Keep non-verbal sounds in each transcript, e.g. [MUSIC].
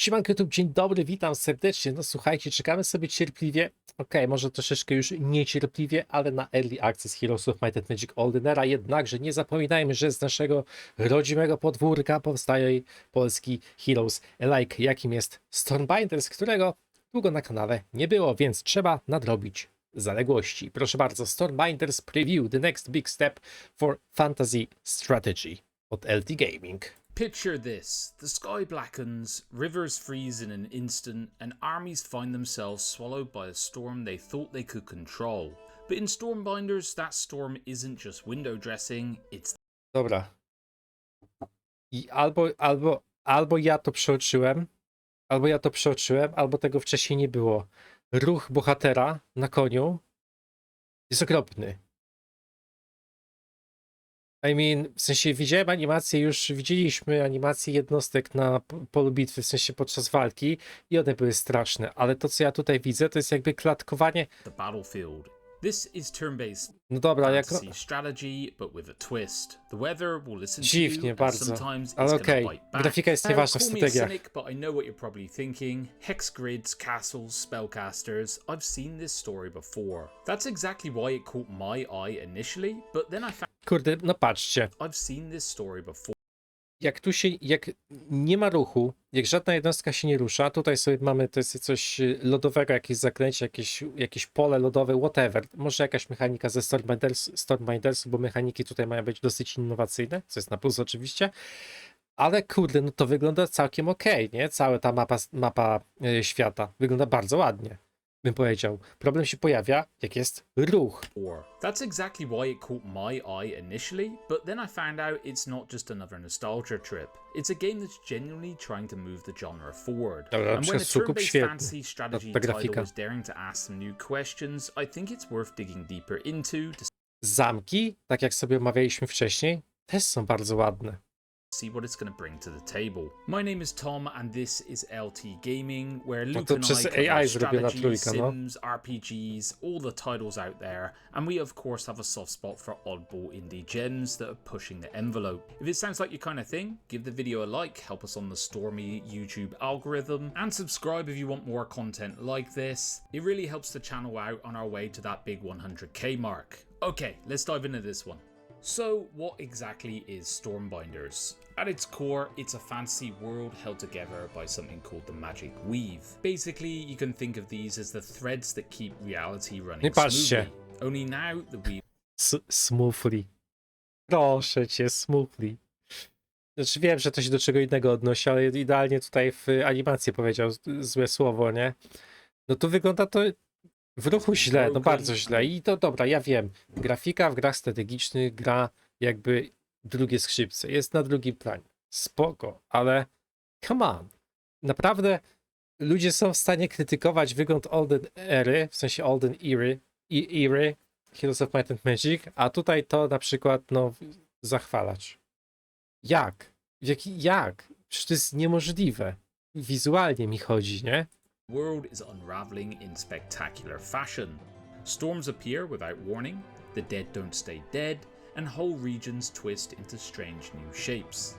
Siemanko YouTube, dzień dobry, witam serdecznie. No słuchajcie, czekamy sobie cierpliwie, okej, może troszeczkę już niecierpliwie, ale na Early Access Heroes of Might and Magic Oldenera, jednakże nie zapominajmy, że z naszego rodzimego podwórka powstaje polski Heroes Alike, jakim jest Stormbinders, którego długo na kanale nie było, więc trzeba nadrobić zaległości. Proszę bardzo, Stormbinders Preview, the next big step for fantasy strategy od LT Gaming. Picture this the sky blackens, rivers freeze in an instant, and armies find themselves swallowed by a storm they thought they could control. But in Stormbinders, that storm isn't just window dressing, it's Dobra. I albo, albo, albo ja to przeoczyłem, albo ja to przeoczyłem, albo tego wcześniej nie było. Ruch bohatera na koniu jest okropny. I mean, w sensie widziałem animację, już widzieliśmy animację jednostek na polu bitwy, w sensie podczas walki i one były straszne, ale to co ja tutaj widzę, to jest jakby klatkowanie. the battlefield. This is turn based No dobra, jak... strategy, but with a twist. The weather will listen to Dziwnie you, and bardzo. sometimes Ale it's okej, back. grafika jest nieważna w strategiach. cynic, but I know what you're probably thinking. Hex grids, castles, spellcasters. I've seen this story before. That's exactly why it caught my eye initially, but then I found Kurde, no patrzcie. Jak tu się, jak nie ma ruchu, jak żadna jednostka się nie rusza, tutaj sobie mamy to jest coś y, lodowego, jakieś zaklęcie, jakieś, jakieś pole lodowe, whatever. Może jakaś mechanika ze Stormbinders, Stormbindersu, bo mechaniki tutaj mają być dosyć innowacyjne, co jest na plus oczywiście. Ale kurde, no to wygląda całkiem okej, nie? Cała ta mapa, mapa y, świata wygląda bardzo ładnie, bym powiedział. Problem się pojawia, jak jest ruch. That's exactly why it caught my eye initially, but then I found out it's not just another nostalgia trip. It's a game that's genuinely trying to move the genre forward. Dobra, and when a turn-based fantasy strategy ta title grafika. is daring to ask some new questions, I think it's worth digging deeper into to Zamki, tak jak sobie omawialiśmy wcześniej, też są bardzo ładne. See what it's going to bring to the table. My name is Tom, and this is LT Gaming, where Luke and I AI strategy, trójka, no. sims, RPGs, all the titles out there, and we of course have a soft spot for oddball indie gems that are pushing the envelope. If it sounds like your kind of thing, give the video a like, help us on the stormy YouTube algorithm, and subscribe if you want more content like this. It really helps the channel out on our way to that big 100k mark. Okay, let's dive into this one. So, what exactly is Stormbinders? At its core, it's a fantasy world held together by something called the Magic Weave. Basically, you can think of these as the threads that keep reality running Nie patrzcie. smoothly. Only now, the weave S smoothly. Proszę cię, smoothly. Znaczy wiem, że to się do czego innego odnosi, ale idealnie tutaj w animacji powiedział z- złe słowo, nie? No tu wygląda to w ruchu źle, no bardzo źle. I to dobra, ja wiem. Grafika w grach strategicznych gra jakby drugie skrzypce. Jest na drugim planie. Spoko, ale come on. Naprawdę ludzie są w stanie krytykować wygląd Olden Ery, w sensie Olden Ery, i Ery, Heroes of Might and Magic, a tutaj to na przykład, no, zachwalać. Jak? Jaki, jak? Przecież to jest niemożliwe. Wizualnie mi chodzi, nie? World is unraveling in spectacular fashion. Storms appear without warning, the dead don't stay dead, and whole regions twist into strange new shapes.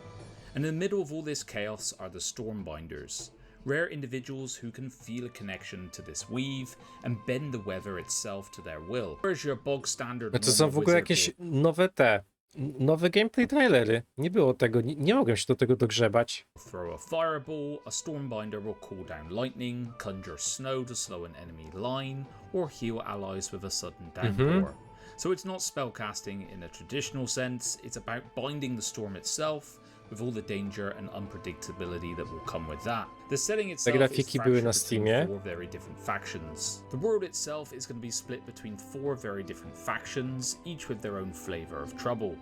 And in the middle of all this chaos are the Stormbinders, rare individuals who can feel a connection to this weave and bend the weather itself to their will. Whereas your bog standard to są w ogóle jakieś nowe te, nowe gameplay trailery. Nie było tego, nie, nie mogłem się do tego dogrzebać. Throw a fireball, a Stormbinder will call down lightning, conjure snow to slow an enemy line, or heal allies with a sudden downpour. So it's not spellcasting in a traditional sense, it's about binding the storm itself with all the danger and unpredictability that will come with that. The setting itself is grafiki były na Steamie. four very different factions. The world itself is going to be split between four very different factions, each with their own flavor of trouble.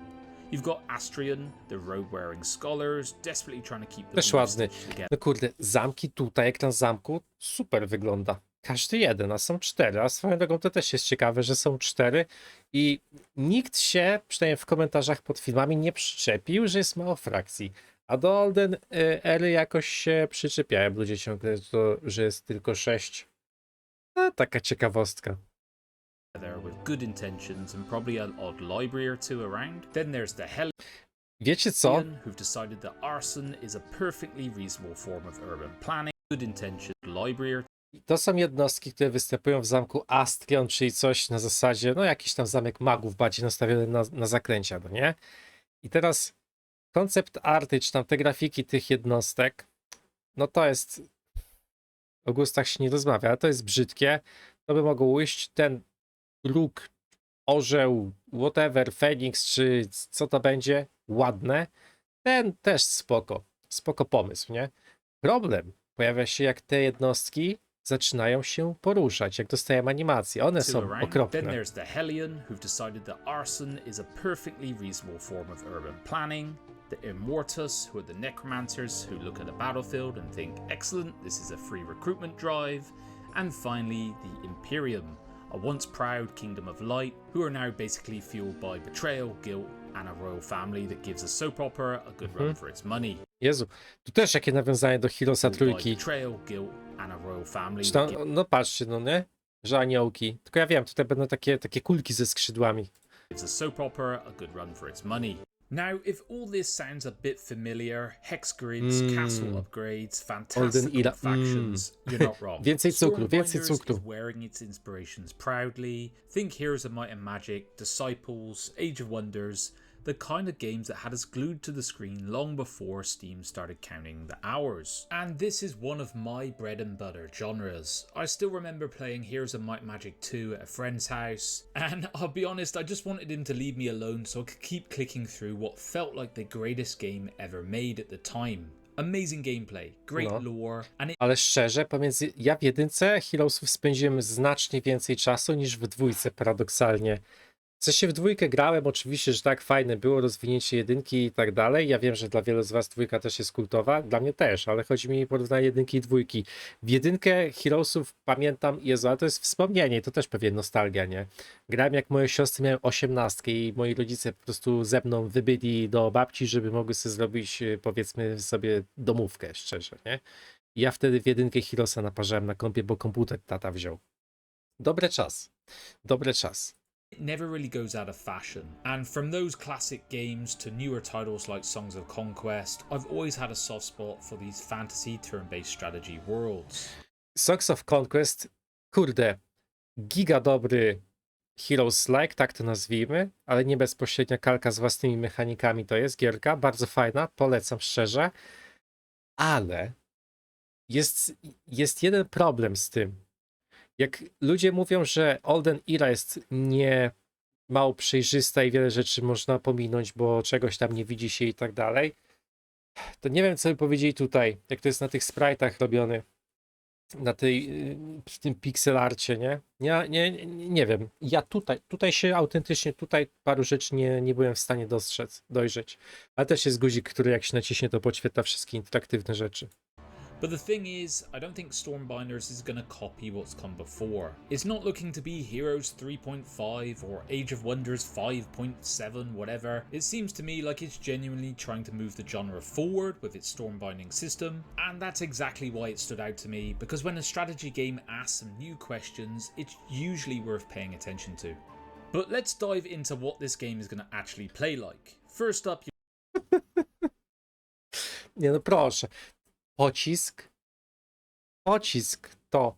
You've got Astrian, the robe-wearing scholars, desperately trying to keep the Też ładny. No kurde, zamki tutaj, ekran zamku, super wygląda. Każdy jeden, a są cztery. A swoją drogą to też jest ciekawe, że są cztery i nikt się, przynajmniej w komentarzach pod filmami, nie przyczepił, że jest mało frakcji. A do Olden y, Ery jakoś się przyczepiają ludzie ciągle, to, że jest tylko sześć. No, taka ciekawostka. Wiecie co? Library To są jednostki, które występują w zamku Astrion, czyli coś na zasadzie, no jakiś tam zamek magów bardziej nastawiony na, na zaklęcia, no nie? I teraz koncept arty, czy tam te grafiki tych jednostek, no to jest, o gustach się nie rozmawia, ale to jest brzydkie. To by mogło ujść ten róg, orzeł, whatever, Feniks, czy co to będzie, ładne. Ten też spoko, spoko pomysł, nie? Problem pojawia się, jak te jednostki zaczynają się poruszać, jak dostajemy animacje. One są around. Then okropne. there's the Hellion, who've decided that arson is a perfectly reasonable form of urban planning. The Immortus, who are the necromancers who look at a battlefield and think, excellent, this is a free recruitment drive. And finally, the Imperium, a once proud kingdom of light, who are now basically fueled by betrayal, guilt, and a royal family that gives a soap opera a good run for its money. Jezu, tu też jakie nawiązanie do Heroesa trójki. betrayal, guilt, and a royal family Czy that tam, no patrzcie, no nie? Że aniołki. Tylko ja wiem, tutaj będą takie, takie kulki ze skrzydłami. gives a soap opera a good run for its money. Now, if all this sounds a bit familiar, hex grids, Mm. castle upgrades, fantastic Ira- factions, you're not wrong. Więcej cukru, więcej cukru. is wearing its inspirations proudly. Think Heroes of Might and Magic, Disciples, Age of Wonders, the kind of games that had us glued to the screen long before Steam started counting the hours. And this is one of my bread and butter genres. I still remember playing Heroes of Might Magic 2 at a friend's house, [LAUGHS] and I'll be honest, I just wanted him to leave me alone so I could keep clicking through what felt like the greatest game ever made at the time. Amazing gameplay, great No. lore, and it Ale szczerze, pomiędzy ja w jedynce Heroesów spędziłem znacznie więcej czasu niż w dwójce, paradoksalnie. W sensie w dwójkę grałem, oczywiście, że tak fajne było rozwinięcie jedynki i tak dalej. Ja wiem, że dla wielu z was dwójka też jest kultowa, dla mnie też, ale chodzi mi o porównanie jedynki i dwójki. W jedynkę Heroesów pamiętam, Jezu, ale to jest wspomnienie, to też pewnie nostalgia, nie? Grałem jak moje siostry miały osiemnastkę i moi rodzice po prostu ze mną wybyli do babci, żeby mogły sobie zrobić, e, powiedzmy sobie, domówkę, szczerze, nie? I Ja wtedy w jedynkę Heroesa naparzałem na kompie, bo komputer tata wziął. Dobry czas. Dobry czas. It never really goes out of fashion. And from those classic games to newer titles like Songs of Conquest, I've always had a soft spot for these fantasy turn based strategy worlds. Songs of Conquest, kurde, giga dobry Heroes-like, tak to nazwijmy, ale nie bezpośrednia kalka z własnymi mechanikami to jest gierka, bardzo fajna, polecam szczerze, ale jest, jest jeden problem z tym. Jak ludzie mówią, że Olden Era jest nie mało przejrzysta i wiele rzeczy można pominąć, bo czegoś tam nie widzi się i tak dalej, to nie wiem, co by powiedzieli tutaj, jak to jest na tych sprite'ach robiony na tej, y, w tym pixelarcie, nie? Ja nie, nie, wiem. Ja tutaj, tutaj się autentycznie, tutaj paru rzeczy nie, nie byłem w stanie dostrzec, dojrzeć. Ale też jest guzik, który jak się naciśnie, to podświetla wszystkie interaktywne rzeczy. But the thing is, I don't think Stormbinders is going to copy what's come before. It's not looking to be Heroes 3.5 or Age of Wonders 5.7, whatever. It seems to me like it's genuinely trying to move the genre forward with its Stormbinding system, and that's exactly why it stood out to me, because when a strategy game asks some new questions, it's usually worth paying attention to. But let's dive into what this game is going to actually play like. First up, you- [LAUGHS] Nie no proszę. Pocisk. Pocisk to.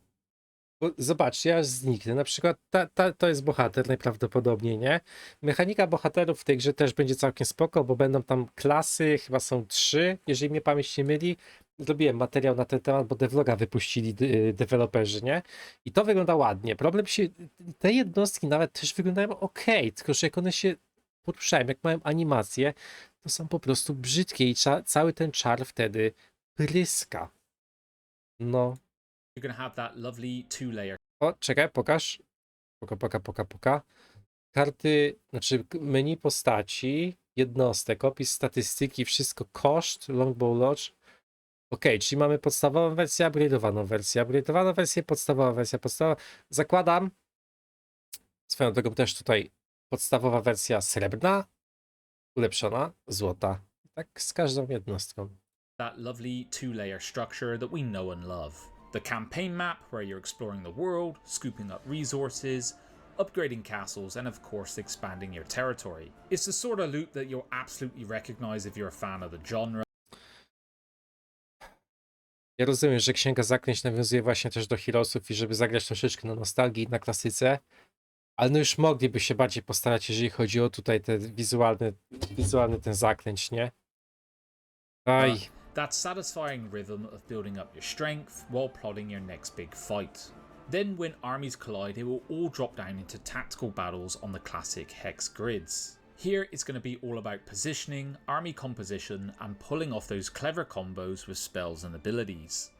Zobaczcie, ja zniknę. Na przykład ta, ta, to jest bohater najprawdopodobniej, nie? Mechanika bohaterów w tej grze też będzie całkiem spoko, bo będą tam klasy, chyba są trzy, jeżeli mnie pamięć nie myli. Zrobiłem materiał na ten temat, bo devloga wypuścili y, deweloperzy, nie? I to wygląda ładnie. Problem się, te jednostki nawet też wyglądają ok, tylko że jak one się poruszają, jak mają animacje, to są po prostu brzydkie i cały ten czar wtedy pryska. No. you're to have that lovely two layer O, czekaj, pokaż. Poka, poka, poka, poka. Karty, znaczy menu postaci, jednostek, opis statystyki, wszystko, koszt, Longbow Lodge. Ok, czyli mamy podstawową wersję, upgrade'owaną wersję, upgrade'owaną wersję, podstawowa wersja, podstawowa. Zakładam, swoją drogą też tutaj podstawowa wersja srebrna, ulepszona, złota. Tak z każdą jednostką. That lovely two layer structure that we know and love. The campaign map, where you're exploring the world, scooping up resources, upgrading castles, and of course expanding your territory. It's the sort of loot that you'll absolutely recognize if you're a fan of the genre. Ja rozumiem, że Księga Zaklęć nawiązuje właśnie też do Heroesów i żeby zagrać troszeczkę na nostalgii i na klasyce, ale no już mogliby się bardziej postarać, jeżeli chodzi o tutaj te wizualny, wizualny ten zaklęć, nie? Aj, That satisfying rhythm of building up your strength while plotting your next big fight. Then, when armies collide, it will all drop down into tactical battles on the classic hex grids. Here, it's going to be all about positioning, army composition, and pulling off those clever combos with spells and abilities.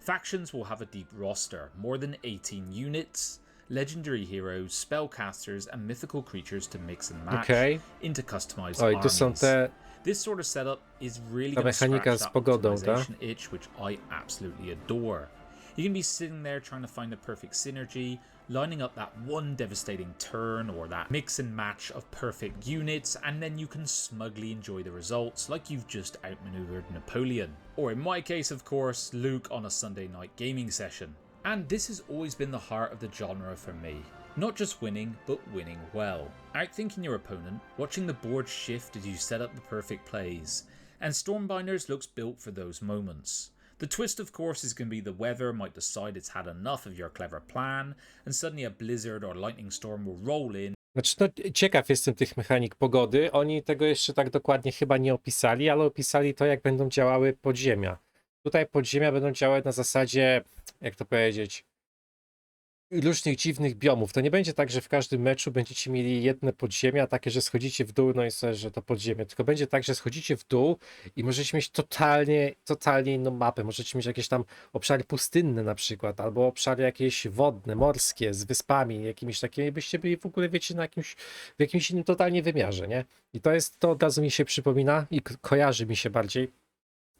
Factions will have a deep roster, more than 18 units, legendary heroes, spellcasters, and mythical creatures to mix and match okej. into customized tu są te This sort of setup is really Ta going to mechanika scratch z pogodą, tak? itch, which I absolutely adore. You can be sitting there trying to find the perfect synergy, lining up that one devastating turn or that mix and match of perfect units, and then you can smugly enjoy the results like you've just outmaneuvered Napoleon. Or in my case, of course, Luke on a Sunday night gaming session. And this has always been the heart of the genre for me. Not just winning, but winning well. Outthinking your opponent, watching the board shift as you set up the perfect plays, and Stormbinders looks built for those moments. The twist, of course, is going to be the weather might decide it's had enough of your clever plan, and suddenly a blizzard or lightning storm will roll in Znaczy, no, ciekaw jestem tych mechanik pogody. Oni tego jeszcze tak dokładnie chyba nie opisali, ale opisali to, jak będą działały podziemia. Tutaj podziemia będą działać na zasadzie, jak to powiedzieć, różnych dziwnych biomów. To nie będzie tak, że w każdym meczu będziecie mieli jedne podziemia, takie, że schodzicie w dół, no i sobie, że to podziemie. Tylko będzie tak, że schodzicie w dół i możecie mieć totalnie, totalnie inną mapę. Możecie mieć jakieś tam obszary pustynne na przykład, albo obszary jakieś wodne, morskie, z wyspami, jakimiś takimi, byście byli w ogóle, wiecie, na jakimś, w jakimś innym totalnie wymiarze, nie? I to jest, to od razu mi się przypomina i ko- kojarzy mi się bardziej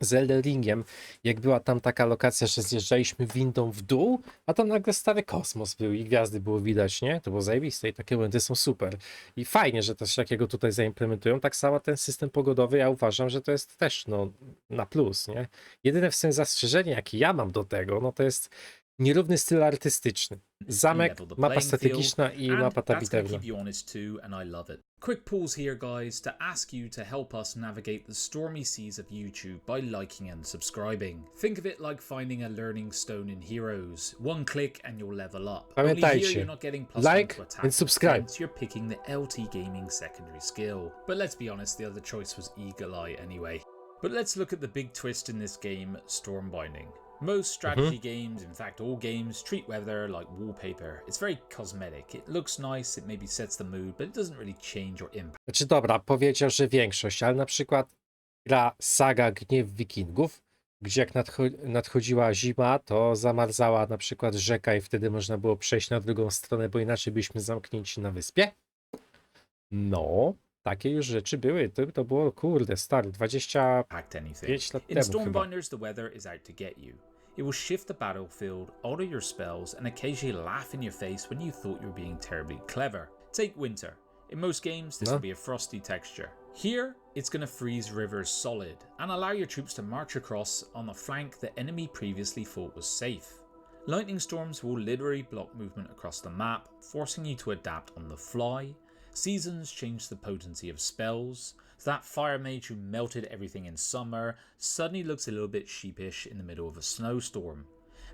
z Elden Ringiem, jak była tam taka lokacja, że zjeżdżaliśmy windą w dół, a tam nagle stary kosmos był i gwiazdy było widać, nie? To było zajebiste i takie momenty są super. I fajnie, że coś takiego tutaj zaimplementują. Tak samo ten system pogodowy, ja uważam, że to jest też no, na plus, nie? Jedyne w sumie zastrzeżenie, jakie ja mam do tego, no to jest nierówny styl artystyczny. Zamek, mapa strategiczna i mapa tabitewna. keep you honest too, and I love it. Quick pause here, guys, to ask you to help us navigate the stormy seas of YouTube by liking and subscribing. Think of it like finding a learning stone in Heroes. One click and you'll level up. Only here Pamiętajcie, you're not getting plus one like and subscribe. You're picking the LT Gaming secondary skill. But let's be honest, the other choice was Eagle Eye anyway. But let's look at the big twist in this game, Stormbinding. Most strategy games, in fact all games, treat weather like wallpaper. It's very cosmetic. It looks nice, it maybe sets the mood, but it doesn't really change or impact Znaczy dobra, powiedział, że większość, ale na przykład gra Saga Gniew Wikingów, gdzie jak nadcho- nadchodziła zima, to zamarzała na przykład rzeka i wtedy można było przejść na drugą stronę, bo inaczej byliśmy zamknięci na wyspie. No, takie już rzeczy były. To, to było, kurde, stary, 25 anything. lat In temu chyba. Stormbinders, the weather is out to get you. It will shift the battlefield, alter your spells, and occasionally laugh in your face when you thought you were being terribly clever. Take winter. In most games, this No. will be a frosty texture. Here, it's going to freeze rivers solid and allow your troops to march across on a flank the enemy previously thought was safe. Lightning storms will literally block movement across the map, forcing you to adapt on the fly. Seasons change the potency of spells, so that fire mage who melted everything in summer suddenly looks a little bit sheepish in the middle of a snowstorm.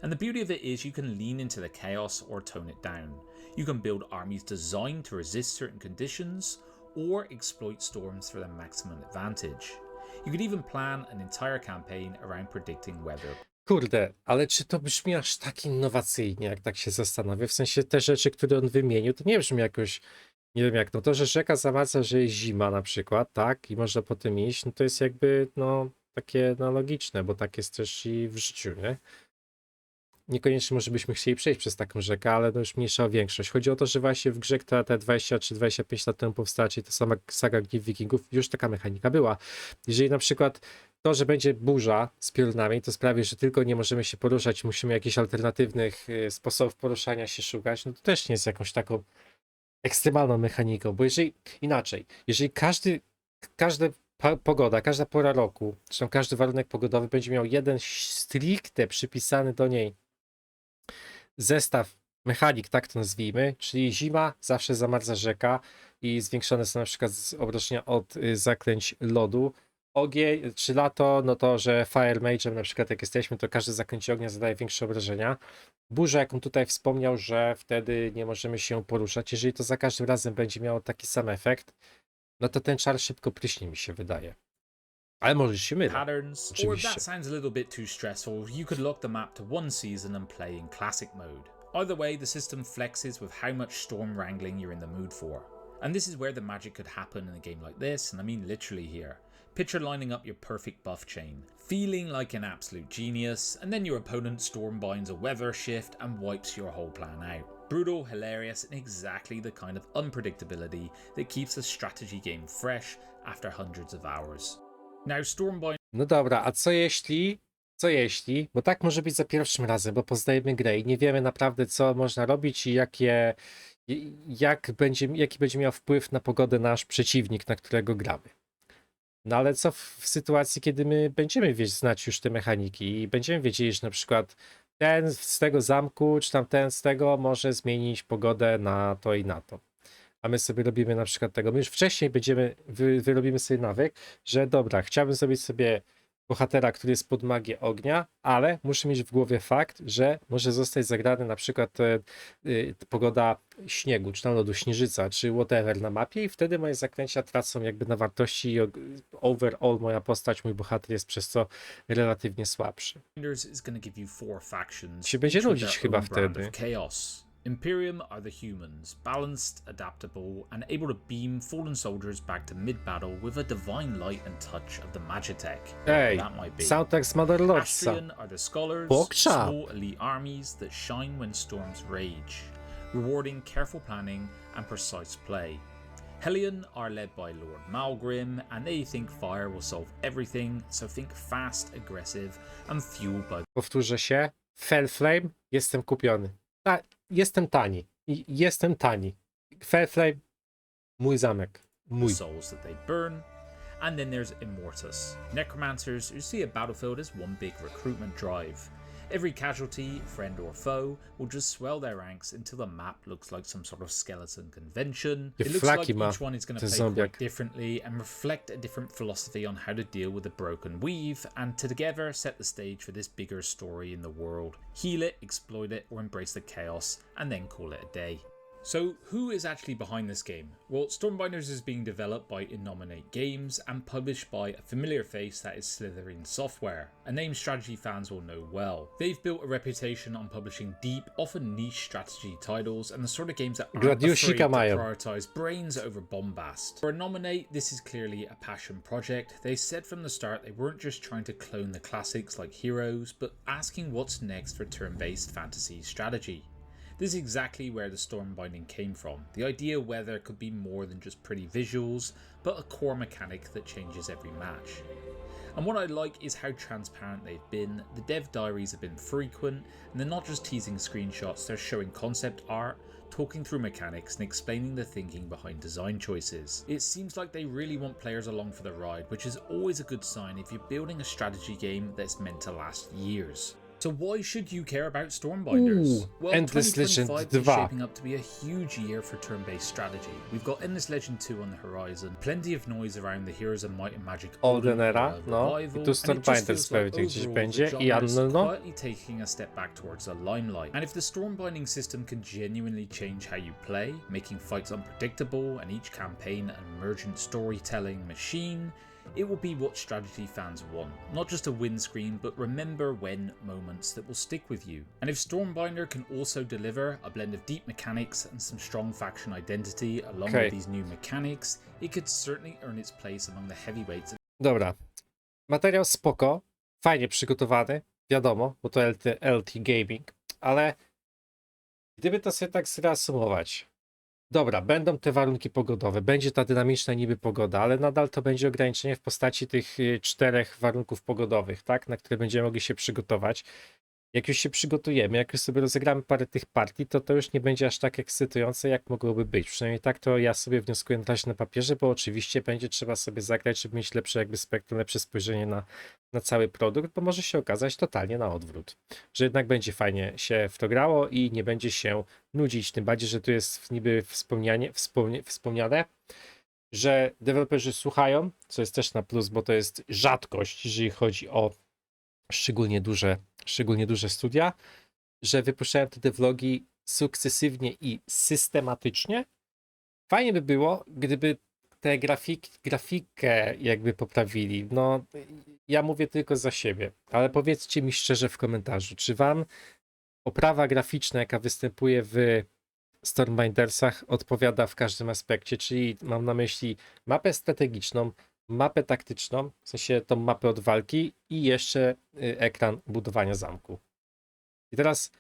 And the beauty of it is you can lean into the chaos or tone it down. You can build armies designed to resist certain conditions or exploit storms for their maximum advantage. You could even plan an entire campaign around predicting weather Kurde, ale czy to brzmi aż tak innowacyjnie, jak tak się zastanowię? W sensie te rzeczy, które on wymienił, to nie brzmi jakoś, nie wiem jak, no to, że rzeka zamarza, że jest zima na przykład, tak, i można po tym iść, no to jest jakby, no, takie, no, logiczne, bo tak jest też i w życiu, nie? Niekoniecznie może byśmy chcieli przejść przez taką rzekę, ale no już mniejsza większość. Chodzi o to, że właśnie w grze, która te 20 czy 25 lat temu powstała, czyli ta sama saga Gniew Wikingów, już taka mechanika była. Jeżeli na przykład to, że będzie burza z piorunami, to sprawi, że tylko nie możemy się poruszać, musimy jakichś alternatywnych y, sposobów poruszania się szukać, no to też nie jest jakąś taką ekstremalną mechaniką, bo jeżeli inaczej, jeżeli każdy, każda pogoda, każda pora roku, zresztą każdy warunek pogodowy będzie miał jeden stricte przypisany do niej zestaw mechanik, tak to nazwijmy, czyli zima, zawsze zamarza rzeka i zwiększone są na przykład obrażenia od y, zaklęć lodu. Ogień, czy lato, no to, że Fire Mage'em na przykład jak jesteśmy, to każde zaklęcie ognia zadaje większe obrażenia. Burza, jak on tutaj wspomniał, że wtedy nie możemy się poruszać. Jeżeli to za każdym razem będzie miało taki sam efekt, no to ten czar szybko pryśnie mi się wydaje. Ale może się mylę. patterns, or if Oczywiście. that sounds a little bit too stressful, you could lock the map to one season and play in classic mode. Either way, the system flexes with how much storm wrangling you're in the mood for. And this is where the magic could happen in a game like this, and I mean literally here. Picture lining up your perfect buff chain, feeling like an absolute genius, and then your opponent storm binds a weather shift and wipes your whole plan out. Brutal, hilarious, and exactly the kind of unpredictability that keeps a strategy game fresh after hundreds of hours. Now, Stormbind No dobra, a co jeśli, co jeśli, bo tak może być za pierwszym razem, bo poznajemy grę i nie wiemy naprawdę co można robić i jakie, jak będzie, jaki będzie miał wpływ na pogodę nasz przeciwnik, na którego gramy. No ale co w, w sytuacji, kiedy my będziemy wiedzieć, znać już te mechaniki i będziemy wiedzieli, że na przykład ten z tego zamku, czy tam ten z tego może zmienić pogodę na to i na to. A my sobie robimy na przykład tego. My już wcześniej będziemy, wy, wyrobimy sobie nawyk, że dobra, chciałbym zrobić sobie bohatera, który jest pod magię ognia, ale muszę mieć w głowie fakt, że może zostać zagrany na przykład e, y, pogoda śniegu, czy tam lodu, śnieżyca, czy whatever na mapie i wtedy moje zaklęcia tracą jakby na wartości i overall moja postać, mój bohater jest przez to relatywnie słabszy. Się będzie nudzić chyba wtedy. chaos. Imperium are the humans, balanced, adaptable, and able to beam fallen soldiers back to mid-battle with a divine light and touch of the Magitech. Ej, that might be. z Mother Lordsa. Are the scholars, Pokczap. small elite armies that shine when storms rage, rewarding careful planning and precise play. Hellion are led by Lord Malgrim, and they think fire will solve everything, so think fast, aggressive, and fueled by Powtórzę się, Fellflame, jestem kupiony. Jestem tani. Jestem tani. Fellflame, mój zamek. Mój. souls that they burn. And then there's Immortus, necromancers who see a battlefield as one big recruitment drive. Every casualty, friend or foe, will just swell their ranks until the map looks like some sort of skeleton convention. It looks like each one is going to play quite differently and reflect a different philosophy on how to deal with the broken weave, and together set the stage for this bigger story in the world. Heal it, exploit it, or embrace the chaos, and then call it a day. So, who is actually behind this game? Well, Stormbinders is being developed by Innominate Games and published by a familiar face that is Slytherin Software, a name strategy fans will know well. They've built a reputation on publishing deep, often niche strategy titles and the sort of games that aren't afraid to prioritize brains over bombast. For Innominate, this is clearly a passion project. They said from the start they weren't just trying to clone the classics like Heroes, but asking what's next for turn-based fantasy strategy. This is exactly where the Stormbinding came from. The idea where there could be more than just pretty visuals, but a core mechanic that changes every match. And what I like is how transparent they've been. The dev diaries have been frequent, and they're not just teasing screenshots, they're showing concept art, talking through mechanics, and explaining the thinking behind design choices. It seems like they really want players along for the ride, which is always a good sign if you're building a strategy game that's meant to last years. So why should you care about Stormbinders? Ooh, Endless Legend 2025 is shaping up to be a huge year for turn-based strategy. We've got Endless Legend 2 on the horizon, plenty of noise around the Heroes of Might and Magic Olden Era, uh, no. Revival, I tu and it just Stormbinders feels like gdzieś będzie i Anno. taking a step back towards the limelight. And if the Stormbinding system can genuinely change how you play, making fights unpredictable and each campaign an emergent storytelling machine, it will be what strategy fans want. Not just a win screen, but remember when moments that will stick with you. And if Stormbinder can also deliver a blend of deep mechanics and some strong faction identity along Okay. with these new mechanics, it could certainly earn its place among the heavyweights of Dobra. Materiał spoko, fajnie przygotowany, wiadomo, bo to LT, LT Gaming, ale gdyby to sobie tak zreasumować. Dobra, będą te warunki pogodowe, będzie ta dynamiczna niby pogoda, ale nadal to będzie ograniczenie w postaci tych y, czterech warunków pogodowych, tak, na które będziemy mogli się przygotować. Jak już się przygotujemy, jak już sobie rozegramy parę tych partii, to to już nie będzie aż tak ekscytujące, jak mogłoby być. Przynajmniej tak to ja sobie wnioskuję na razie na papierze, bo oczywiście będzie trzeba sobie zagrać, żeby mieć lepsze jakby spektrum, lepsze spojrzenie na, na cały produkt, bo może się okazać totalnie na odwrót. Że jednak będzie fajnie się w to grało i nie będzie się nudzić, tym bardziej, że tu jest niby wspomnianie, wspomnie, wspomniane, że deweloperzy słuchają, co jest też na plus, bo to jest rzadkość, jeżeli chodzi o szczególnie duże, szczególnie duże studia, że wypuszczają te devlogi sukcesywnie i systematycznie. Fajnie by było, gdyby tę grafik, grafikę jakby poprawili. No, ja mówię tylko za siebie, ale powiedzcie mi szczerze w komentarzu, czy wam oprawa graficzna, jaka występuje w Stormbindersach, odpowiada w każdym aspekcie, czyli mam na myśli mapę strategiczną, mapę taktyczną, w sensie tą mapę od walki i jeszcze y, ekran budowania zamku. I teraz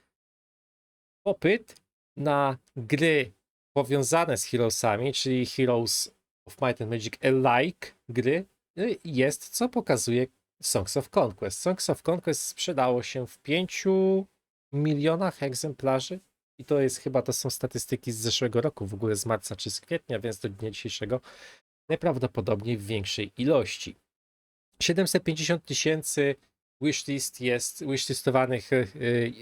popyt na gry powiązane z Heroesami, czyli Heroes of Might and Magic alike gry y, jest, co pokazuje Songs of Conquest. Songs of Conquest sprzedało się w 5 milionach egzemplarzy i to jest chyba, to są statystyki z zeszłego roku, w ogóle z marca czy z kwietnia, więc do dnia dzisiejszego najprawdopodobniej w większej ilości. 750 tysięcy wishlist jest, wishlistowanych, y,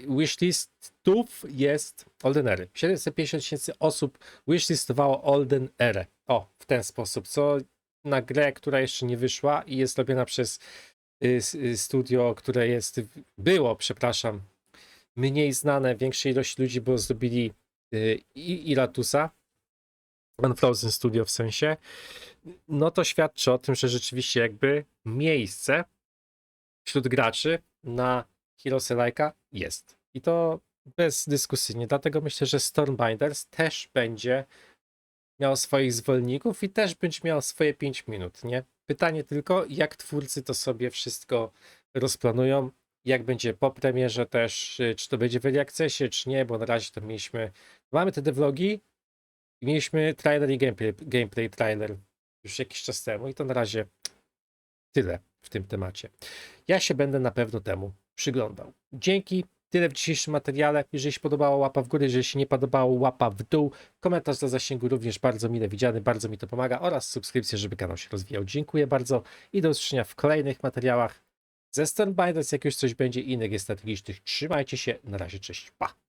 wishlistów jest Olden Ery. 750 tysięcy osób wishlistowało Olden Erę. O, w ten sposób, co na grę, która jeszcze nie wyszła i jest robiona przez s- y, studio, które jest, było, przepraszam, mniej znane większej ilości ludzi, bo zrobili i Iratusa, Unfrozen Studio w sensie, no to świadczy o tym, że rzeczywiście jakby miejsce wśród graczy na Heroes Like'a jest. I to bezdyskusyjnie. Dlatego myślę, że Stormbinders też będzie miał swoich zwolenników i też będzie miał swoje 5 minut, nie? Pytanie tylko, jak twórcy to sobie wszystko rozplanują, jak będzie po premierze też, y, czy to będzie w Early Accessie, czy nie, bo na razie to mieliśmy, mamy te devlogi, mieliśmy trailer i gameplay, gameplay trailer już jakiś czas temu i to na razie tyle w tym temacie. Ja się będę na pewno temu przyglądał. Dzięki. Tyle w dzisiejszym materiale. Jeżeli się podobało, łapa w górę. Jeżeli się nie podobało, łapa w dół. Komentarz dla zasięgu również bardzo mile widziany, bardzo mi to pomaga oraz subskrypcja, żeby kanał się rozwijał. Dziękuję bardzo i do usłyszenia w kolejnych materiałach ze Stormbinders. Jak już coś będzie innych jest strategicznych, trzymajcie się. Na razie, cześć. Pa!